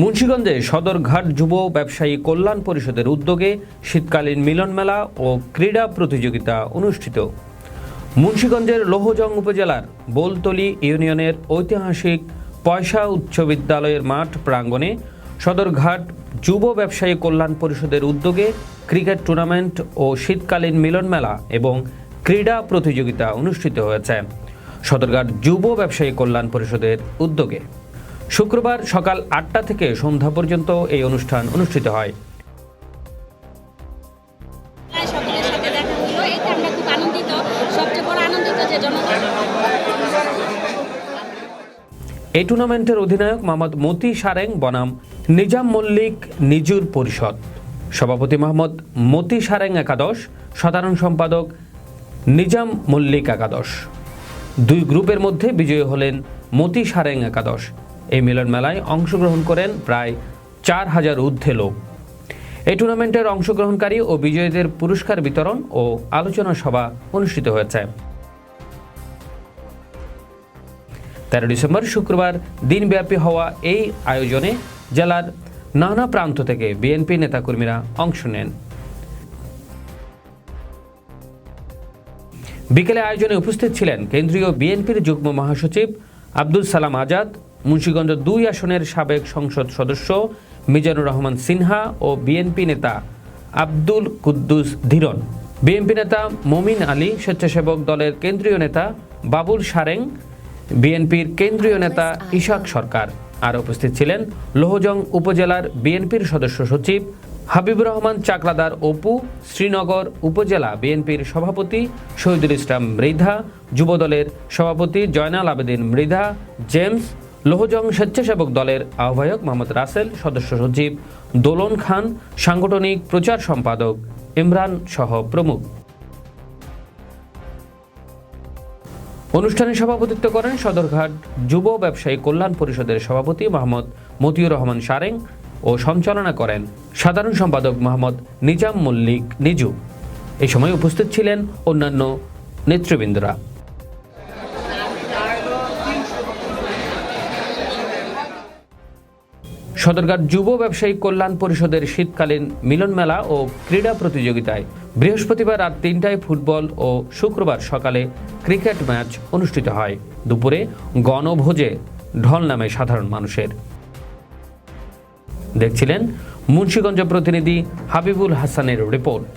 মুন্সীগঞ্জে সদরঘাট যুব ব্যবসায়ী কল্যাণ পরিষদের উদ্যোগে শীতকালীন মিলন মেলা ও ক্রীড়া প্রতিযোগিতা অনুষ্ঠিত। মুন্সীগঞ্জের লোহজং উপজেলার বোলতলি ইউনিয়নের ঐতিহাসিক পয়সা উচ্চ বিদ্যালয়ের মাঠ প্রাঙ্গণে সদরঘাট যুব ব্যবসায়ী কল্যাণ পরিষদের উদ্যোগে ক্রিকেট টুর্নামেন্ট ও শীতকালীন মিলন মেলা এবং ক্রীড়া প্রতিযোগিতা অনুষ্ঠিত হয়েছে। সদরঘাট যুব ব্যবসায়ী কল্যাণ পরিষদের উদ্যোগে শুক্রবার সকাল আটটা থেকে সন্ধ্যা পর্যন্ত এই অনুষ্ঠান অনুষ্ঠিত হয়। এই টুর্নামেন্টের অধিনায়ক মোহাম্মদ মতি সারেং বনাম নিজাম মল্লিক নিজুর পরিষদ। সভাপতি মোহাম্মদ মতি সারেং একাদশ সাধারণ সম্পাদক নিজাম মল্লিক একাদশ। দুই গ্রুপের মধ্যে বিজয়ী হলেন মতি সারেং একাদশ। এই মিলন মেলায় অংশগ্রহণ করেন প্রায় চার হাজার ঊর্ধ্বে লোক। এই টুর্নামেন্টের অংশগ্রহণকারী ও বিজয়ীদের পুরস্কার বিতরণ ও আলোচনা সভা অনুষ্ঠিত হয়েছে। তেরো ডিসেম্বর শুক্রবার দিনব্যাপী হওয়া এই আয়োজনে জেলার নানা প্রান্ত থেকে বিএনপি নেতাকর্মীরা অংশ নেন। বিকেলে আয়োজনে উপস্থিত ছিলেন কেন্দ্রীয় বিএনপির যুগ্ম মহাসচিব আব্দুল সালাম আজাদ মুন্সীগঞ্জ দুই আসনের সাবেক সংসদ সদস্য মিজানুর রহমান সিনহা ও বিএনপি নেতা আব্দুল কুদ্দুস ধীরন। বিএনপি নেতা মমিন আলী, স্বেচ্ছাসেবক দলের কেন্দ্রীয় নেতা বাবুল সারেং, বিএনপির কেন্দ্রীয় নেতা ইশাক সরকার। আর উপস্থিত ছিলেন লোহজং উপজেলার বিএনপির সদস্য সচিব হাবিব রহমান চাকলাদার অপু, শ্রীনগর উপজেলা বিএনপির সভাপতি শহীদুল ইসলাম মৃধা, যুবদলের সভাপতি জয়নাল আবেদিন মৃধা, জেমস লোহজং স্বেচ্ছাসেবক দলের আহ্বায়ক মোহাম্মদ রাসেল, সদস্য সচিব দোলন খান, সাংগঠনিক প্রচার সম্পাদক ইমরান সহ প্রমুখ। অনুষ্ঠানে সভাপতিত্ব করেন সদরঘাট যুব ব্যবসায়ী কল্যাণ পরিষদের সভাপতি মোহাম্মদ মতিউর রহমান সারেং ও সঞ্চালনা করেন সাধারণ সম্পাদক মোহাম্মদ নিজাম মল্লিক নিজু এ সময় উপস্থিত ছিলেন অন্যান্য নেতৃবৃন্দরা। সদরঘাট যুব ব্যবসায়ী কল্যাণ পরিষদের শীতকালীন মিলন মেলা ও ক্রীড়া প্রতিযোগিতায় বৃহস্পতিবার রাত তিনটায় ফুটবল ও শুক্রবার সকালে ক্রিকেট ম্যাচ অনুষ্ঠিত হয়। দুপুরে গণভোজে ঢল নামে সাধারণ মানুষের। দেখছিলেন মুন্সীগঞ্জ প্রতিনিধি হাবিবুল হাসানের রিপোর্ট।